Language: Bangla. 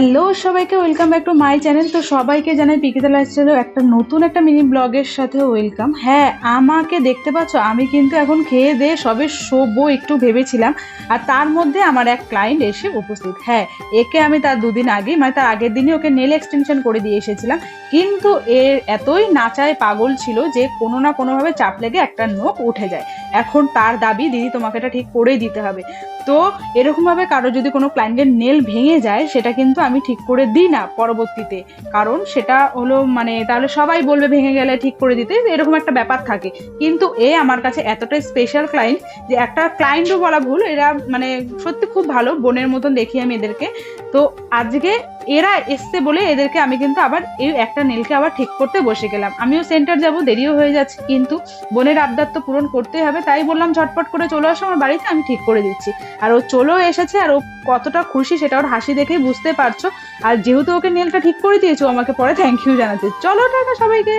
হ্যালো সবাইকে welcome back to my channel তো সবাইকে জানাই পিকিতা লাইফস্টাইলের একটা নতুন একটা মিনি ব্লগের সাথে ওয়েলকাম হ্যাঁ আমাকে দেখতে পাচ্ছ, আমি কিন্তু এখন খেয়ে দিয়ে সবে শোবো একটু ভেবেছিলাম। আর তার মধ্যে আমার এক ক্লায়েন্ট এসে উপস্থিত। হ্যাঁ একে আমি তার দুদিন আগে মানে তার আগের দিনই ওকে নেল এক্সটেনশন করে দিয়ে এসেছিলাম। কিন্তু এর এতই নাচায় পাগল ছিল যে কোনো না কোনোভাবে চাপ লেগে একটা নোখ উঠে যায়। এখন তার দাবি, দিদি, তোমাকে এটা ঠিক করেই দিতে হবে। তো এরকমভাবে কারও যদি কোনো ক্লায়েন্টের নেল ভেঙে যায়, সেটা কিন্তু আমি ঠিক করে দিই না পরবর্তীতে। কারণ সেটা হলো মানে তাহলে সবাই বলবে ভেঙে গেলে ঠিক করে দিতে, এরকম একটা ব্যাপার থাকে। কিন্তু এ আমার কাছে এতটাই স্পেশাল ক্লায়েন্ট যে একটা ক্লায়েন্টও বলা ভুল, এরা মানে সত্যি খুব ভালো, বোনের মতন দেখি আমি এদেরকে। তো আজকে এরা এসছে বলে এদেরকে আমি কিন্তু আবার এই একটা নেলকে আবার ঠিক করতে বসে গেলাম। আমিও সেন্টার যাব, দেরিও হয়ে যাচ্ছে, কিন্তু বোনের আবদার তো পূরণ করতেই হবে, তাই বললাম ঝটপট করে চলে আসো, আমার বাড়িতে আমি ঠিক করে দিচ্ছি। আর ও চলেও এসেছে, আর ও কতটা খুশি সেটা ওর হাসি দেখেই বুঝতে পারছ। আর যেহেতু ওকে নেলটা ঠিক করে দিয়েছ আমাকে পরে থ্যাংক ইউ জানাতে। চলো টাটা সবাইকে।